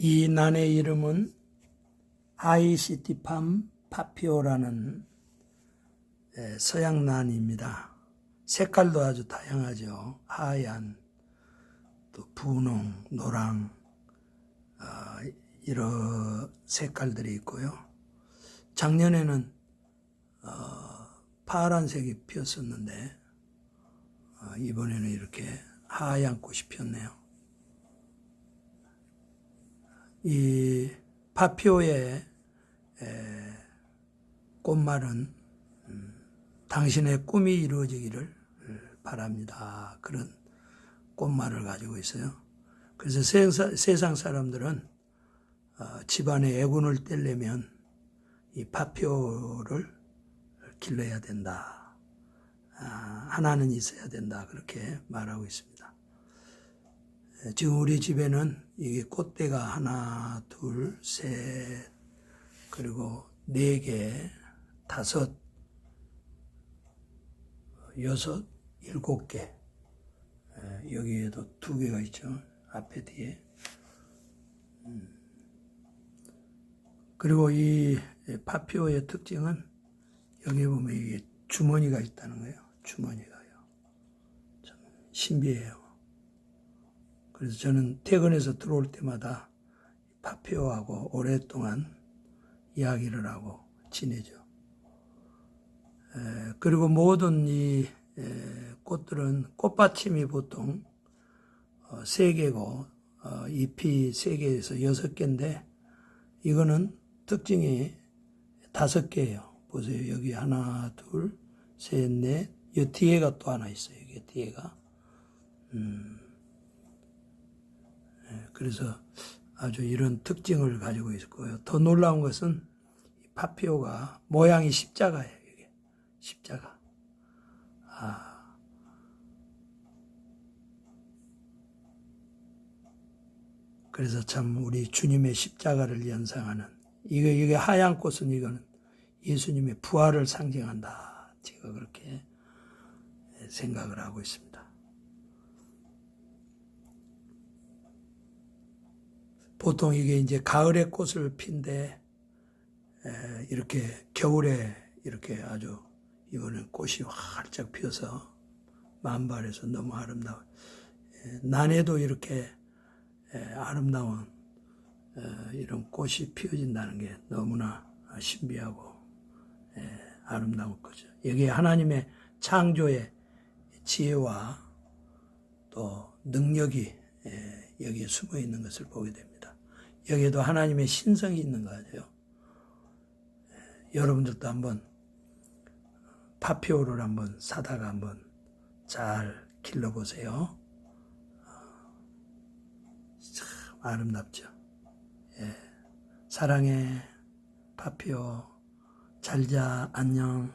이 난의 이름은 아이시티팜 파피오라는 에, 서양 난입니다. 색깔도 아주 다양하죠. 하얀, 또 분홍, 노랑, 아, 이런 색깔들이 있고요. 작년에는 어, 파란색이 피었었는데 어, 이번에는 이렇게 하얀 꽃이 피었네요. 이 파피오의 에, 꽃말은 음, 당신의 꿈이 이루어지기를 바랍니다. 그런 꽃말을 가지고 있어요. 그래서 세상, 사람들은 어, 집안에 애군을 떼려면 이 파피오를 길러야 된다. 아, 하나는 있어야 된다. 그렇게 말하고 있습니다. 에, 지금 우리 집에는 이게 꽃대가 하나, 둘, 셋, 그리고 네 개, 다섯, 여섯, 일곱 개. 에, 여기에도 두 개가 있죠. 앞에 뒤에. 음. 그리고 이 파피오의 특징은 여기 보면 이게 주머니가 있다는 거예요. 주머니가요. 참 신비해요. 그래서 저는 퇴근해서 들어올 때마다 파피오하고 오랫동안 이야기를 하고 지내죠. 에, 그리고 모든 이 에, 꽃들은 꽃받침이 보통 어, 세 개고 어, 잎이 세 개에서 여섯 개인데 이거는 특징이 다섯 개예요. 보세요. 여기 하나, 둘, 셋, 넷. 이 뒤에가 또 하나 있어요. 이게 뒤에가. 음. 예, 그래서 아주 이런 특징을 가지고 있고요. 더 놀라운 것은 이 파피오가 모양이 십자가예요. 이게 십자가. 아. 그래서 참 우리 주님의 십자가를 연상하는 이거 이게 하얀 꽃은 이거는 예수님의 부활을 상징한다. 제가 그렇게 생각을 하고 있습니다. 보통 이게 이제 가을에 꽃을 핀데 에, 이렇게 겨울에 이렇게 아주 이거는 꽃이 활짝 피어서 만발해서 너무 아름다워. 에, 난에도 이렇게 에, 아름다운 어, 이런 꽃이 피어진다는 게 너무나 신비하고 에, 아름다운 거죠. 여기에 하나님의 창조의 지혜와 또 능력이 에, 여기에 숨어 있는 것을 보게 됩니다. 여기에도 하나님의 신성이 있는 거. 에, 여러분들도 한번 파피오를 한번 사다가 한번 잘 길러보세요. 참 아름답죠. 예. 사랑해 파피오 잘자 안녕